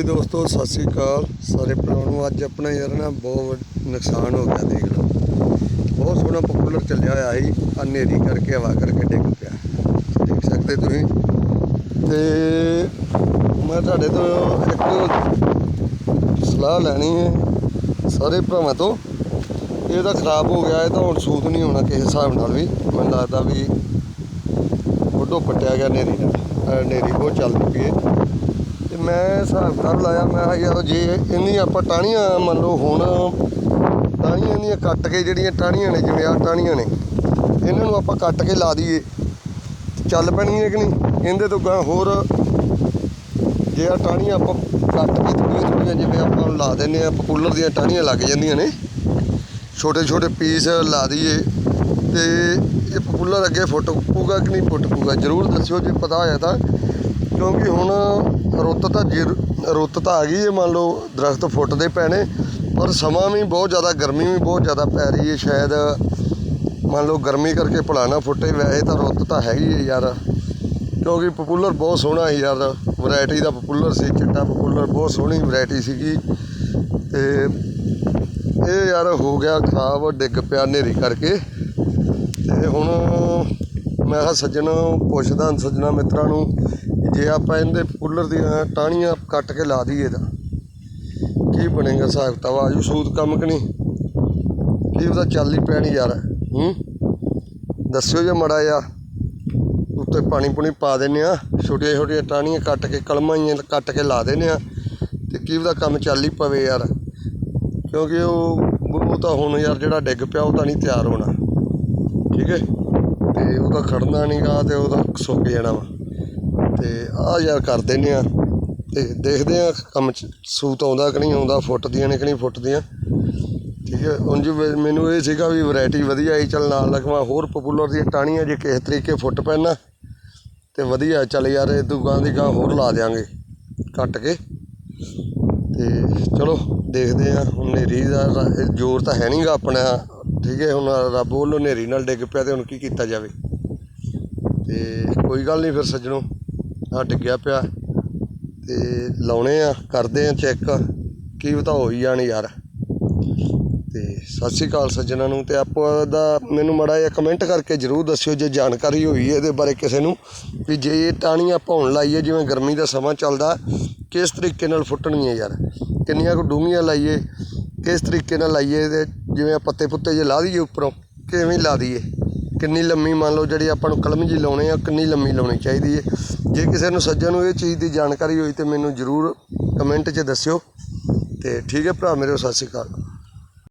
ਹਾਂਜੀ ਦੋਸਤੋ, ਸਤਿ ਸ੍ਰੀ ਅਕਾਲ। ਸਾਰੇ ਭਰਾਵਾਂ ਨੂੰ ਅੱਜ ਆਪਣਾ ਯਾਰ ਨਾ ਬਹੁਤ ਨੁਕਸਾਨ ਹੋ ਗਿਆ ਦੇਖ ਲਓ। ਬਹੁਤ ਸੋਹਣਾ ਪਪੂਲਰ ਚੱਲਿਆ ਹੋਇਆ ਸੀ। ਹਨੇਰੀ ਕਰਕੇ ਹਵਾ ਕਰਕੇ ਡਿੱਗ ਪਿਆ। ਦੇਖ ਸਕਦੇ ਤੁਸੀਂ। ਤੇ ਮੈਂ ਤੁਹਾਡੇ ਤੋਂ ਇੱਕ ਸਲਾਹ ਲੈਣੀ ਹੈ ਸਾਰੇ ਭਰਾਵਾਂ ਤੋਂ। ਇਹ ਤਾਂ ਖਰਾਬ ਹੋ ਗਿਆ, ਇਹ ਤਾਂ ਹੁਣ ਸੂਤ ਨਹੀਂ ਹੋਣਾ ਕਿਸੇ ਹਿਸਾਬ ਨਾਲ ਵੀ। ਮੈਨੂੰ ਲੱਗਦਾ ਵੀ ਫੋਟੋ ਪੱਟਿਆ ਗਿਆ ਹਨੇਰੀ ਨਾਲ। ਅਹ ਹਨੇਰੀ ਬਹੁਤ ਚੱਲਦੀ ਪਈ ਹੈ। ਮੈਂ ਹਿਸਾਬ ਕਰ ਲਾਇਆ, ਮੈਂ ਕਿਹਾ ਯਾਰ ਜੇ ਇੰਨੀ ਆਪਾਂ ਟਾਹਣੀਆਂ, ਮੰਨ ਲਓ ਹੁਣ ਟਾਹਣੀਆਂ ਦੀਆਂ ਕੱਟ ਕੇ ਜਿਹੜੀਆਂ ਟਾਹਣੀਆਂ ਨੇ, ਜਿਵੇਂ ਆ ਟਾਹਣੀਆਂ ਨੇ, ਇਹਨਾਂ ਨੂੰ ਆਪਾਂ ਕੱਟ ਕੇ ਲਾ ਦਈਏ। ਚੱਲ ਪੈਣਗੀਆਂ ਕਿ ਨਹੀਂ? ਇਹਦੇ ਤੋਂ ਗਾਂ ਹੋਰ ਜੇ ਆ ਟਾਹਣੀਆਂ ਆਪਾਂ ਕੱਟ ਕੇ ਥੋੜ੍ਹੀਆਂ ਥੋੜ੍ਹੀਆਂ ਜਿਵੇਂ ਆਪਾਂ ਲਾ ਦਿੰਦੇ ਆ ਪਪੂਲਰ ਦੀਆਂ ਟਾਹਣੀਆਂ ਲੱਗ ਜਾਂਦੀਆਂ ਨੇ, ਛੋਟੇ ਛੋਟੇ ਪੀਸ ਲਾ ਦਈਏ ਤੇ ਇਹ ਪਪੂਲਰ ਅੱਗੇ ਫੁੱਟ ਪੂਗਾ ਕਿ ਨਹੀਂ ਫੁੱਟ ਪੂਗਾ ਜਰੂਰ ਦੱਸਿਓ ਜੇ ਪਤਾ ਹੋਇਆ ਤਾਂ। ਕਿਉਂਕਿ ਹੁਣ ਰੁੱਤ ਤਾਂ ਜੇ ਰੁੱਤ ਤਾਂ ਆ ਗਈ ਹੈ ਮੰਨ ਲਓ ਦਰਖਤ ਫੁੱਟਦੇ ਪੈਣੇ ਪਰ ਸਮਾਂ ਵੀ ਬਹੁਤ ਜ਼ਿਆਦਾ, ਗਰਮੀ ਵੀ ਬਹੁਤ ਜ਼ਿਆਦਾ ਪੈ ਰਹੀ ਹੈ ਸ਼ਾਇਦ। ਮੰਨ ਲਓ ਗਰਮੀ ਕਰਕੇ ਭਲਾ ਨਾ ਫੁੱਟੇ, ਵੈਸੇ ਤਾਂ ਰੁੱਤ ਤਾਂ ਹੈਗੀ ਹੈ ਯਾਰ। ਕਿਉਂਕਿ ਪਪੂਲਰ ਬਹੁਤ ਸੋਹਣਾ ਹੈ ਯਾਰ ਵੈਰਾਈਟੀ ਦਾ ਪਪੂਲਰ ਸੀ, ਚਿੱਟਾ ਪਪੂਲਰ ਬਹੁਤ ਸੋਹਣੀ ਵੈਰਾਈਟੀ ਸੀਗੀ। ਤੇ ਇਹ ਯਾਰ ਹੋ ਗਿਆ ਖਰਾਬ, ਡਿੱਗ ਪਿਆ ਹਨੇਰੀ ਕਰਕੇ। ਤੇ ਹੁਣ ਮੈਂ ਕਿਹਾ ਸੱਜਣ ਪੁੱਛਦਾ ਸੱਜਣਾ ਮਿੱਤਰਾਂ ਨੂੰ ਜੇ ਆਪਾਂ ਇਹਦੇ ਕੂਲਰ ਦੀਆਂ ਟਾਹਣੀਆਂ ਕੱਟ ਕੇ ਲਾ ਦਈਏ ਤਾਂ ਕੀ ਬਣੇਗਾ ਹਿਸਾਬ ਕਿਤਾਬ? ਆਜੂ ਸੂਤ ਕੰਮ ਕਿ ਨਹੀਂ? ਕੀ ਉਹਦਾ ਚੱਲ ਹੀ ਪੈਣੀ ਯਾਰ, ਹੂੰ? ਦੱਸਿਓ ਜੇ ਮੜਾ ਆ ਉੱਤੇ ਪਾਣੀ ਪੁਣੀ ਪਾ ਦਿੰਨੇ ਆ ਛੋਟੀਆਂ ਛੋਟੀਆਂ ਟਾਹਣੀਆਂ ਕੱਟ ਕੇ, ਕਲਮਾਂ ਹੀ ਕੱਟ ਕੇ ਲਾ ਦਿੰਨੇ ਆ ਤੇ ਕੀ ਉਹਦਾ ਕੰਮ ਚੱਲ ਹੀ ਪਵੇ ਯਾਰ। ਕਿਉਂਕਿ ਉਹ ਉਹ ਤਾਂ ਹੁਣ ਯਾਰ ਜਿਹੜਾ ਡਿੱਗ ਪਿਆ ਉਹ ਤਾਂ ਨਹੀਂ ਤਿਆਰ ਹੋਣਾ। ਠੀਕ ਹੈ? ਤੇ ਉਹਦਾ ਤਾਂ ਖੜਨਾ ਨਹੀਂਗਾ ਤੇ ਉਹਦਾ ਸੁੱਕ ਜਾਣਾ ਵਾ। ਤੇ ਆਹ ਯਾਰ ਕਰ ਦਿੰਦੇ ਆ। ਤੇ ਦੇਖਦੇ ਆ ਕੰਮ ਚ ਸੂਤ ਆਉਂਦਾ ਕਿ ਨਹੀਂ ਆਉਂਦਾ ਫੁੱਟਦੀਆਂ ਨੇ ਕਿ ਨਹੀਂ ਫੁੱਟਦੀਆਂ ਠੀਕ ਹੈ, ਉਂਝ ਮੈਨੂੰ ਇਹ ਸੀਗਾ ਵੀ ਵੈਰਾਈਟੀ ਵਧੀਆ ਆਈ, ਚੱਲ ਨਾਲ ਲਗਵਾ ਹੋਰ ਪਪੂਲਰ ਦੀਆਂ ਟਾਹਣੀਆਂ ਜੇ ਕਿਸੇ ਤਰੀਕੇ ਫੁੱਟ ਪੈਣਾ ਤੇ ਵਧੀਆ, ਚੱਲ ਯਾਰ ਇਹ ਦੁਕਾਨ ਦੀ ਗਾਂ ਹੋਰ ਲਾ ਦਿਆਂਗੇ, ਕੱਟ ਕੇ। ਅਤੇ ਚਲੋ ਦੇਖਦੇ ਹਾਂ, ਹੁਣ ਹਨੇਰੀ ਦਾ ਜ਼ੋਰ ਤਾਂ ਹੈ ਨਹੀਂ ਗਾ ਆਪਣਾ। ਠੀਕ ਹੈ, ਹੁਣ ਰੱਬ ਵੱਲੋਂ ਹਨੇਰੀ ਨਾਲ ਡਿੱਗ ਪਿਆ ਅਤੇ ਹੁਣ ਕੀ ਕੀਤਾ ਜਾਵੇ। ਅਤੇ ਕੋਈ ਗੱਲ ਨਹੀਂ ਫਿਰ ਸੱਜਣੋ ਆ ਡਿੱਗਿਆ ਪਿਆ। ਅਤੇ ਲਾਉਣੇ ਆ, ਕਰਦੇ ਆ ਚੈੱਕ, ਕੀ ਪਤਾ ਹੋ ਹੀ ਜਾਣ ਯਾਰ। ਤੇ ਸਤਿ ਸ਼੍ਰੀ ਅਕਾਲ ਸੱਜਣਾਂ ਨੂੰ, ਤੇ ਆਪਾਂ ਦਾ ਮੈਨੂੰ ਮੜਾ ਜਿਹਾ ਕਮੈਂਟ ਕਰਕੇ ਜਰੂਰ ਦੱਸਿਓ ਜੇ ਜਾਣਕਾਰੀ ਹੋਈ ਇਹਦੇ ਬਾਰੇ ਕਿਸੇ ਨੂੰ, ਵੀ ਜੇ ਇਹ ਟਾਹਣੀਆਂ ਪਾਉਣ ਲਾਈਏ, ਜਿਵੇਂ ਗਰਮੀ ਦਾ ਸਮਾਂ ਚੱਲਦਾ ਕਿਸ ਤਰੀਕੇ ਨਾਲ ਫੁੱਟਣਗੀਆਂ ਯਾਰ? ਕਿੰਨੀਆਂ ਕੁ ਡੂੰਘੀਆਂ ਲਾਈਏ? ਕਿਸ ਤਰੀਕੇ ਨਾਲ ਲਾਈਏ ਤੇ ਜਿਵੇਂ ਆ ਪੱਤੇ ਪੁੱਤੇ ਜੇ ਲਾ ਦਈਏ ਉੱਪਰੋਂ, ਕਿਵੇਂ ਲਾ ਦਈਏ? ਕਿੰਨੀ ਲੰਮੀ ਮੰਨ ਲਓ ਜਿਹੜੀ ਆਪਾਂ ਨੂੰ ਕਲਮ ਜੀ ਲਾਉਣੇ ਆ, ਕਿੰਨੀ ਲੰਮੀ ਲਾਉਣੀ ਚਾਹੀਦੀ ਹੈ ਜੇ ਕਿਸੇ ਨੂੰ ਸੱਜਣ ਨੂੰ ਇਹ ਚੀਜ਼ ਦੀ ਜਾਣਕਾਰੀ ਹੋਈ ਤੇ ਮੈਨੂੰ ਜਰੂਰ ਕਮੈਂਟ 'ਚ ਦੱਸਿਓ। ਤੇ ਠੀਕ ਹੈ ਭਰਾ, ਮੇਰੇ ਸਤਿ ਸ਼੍ਰੀ ਅਕਾਲ।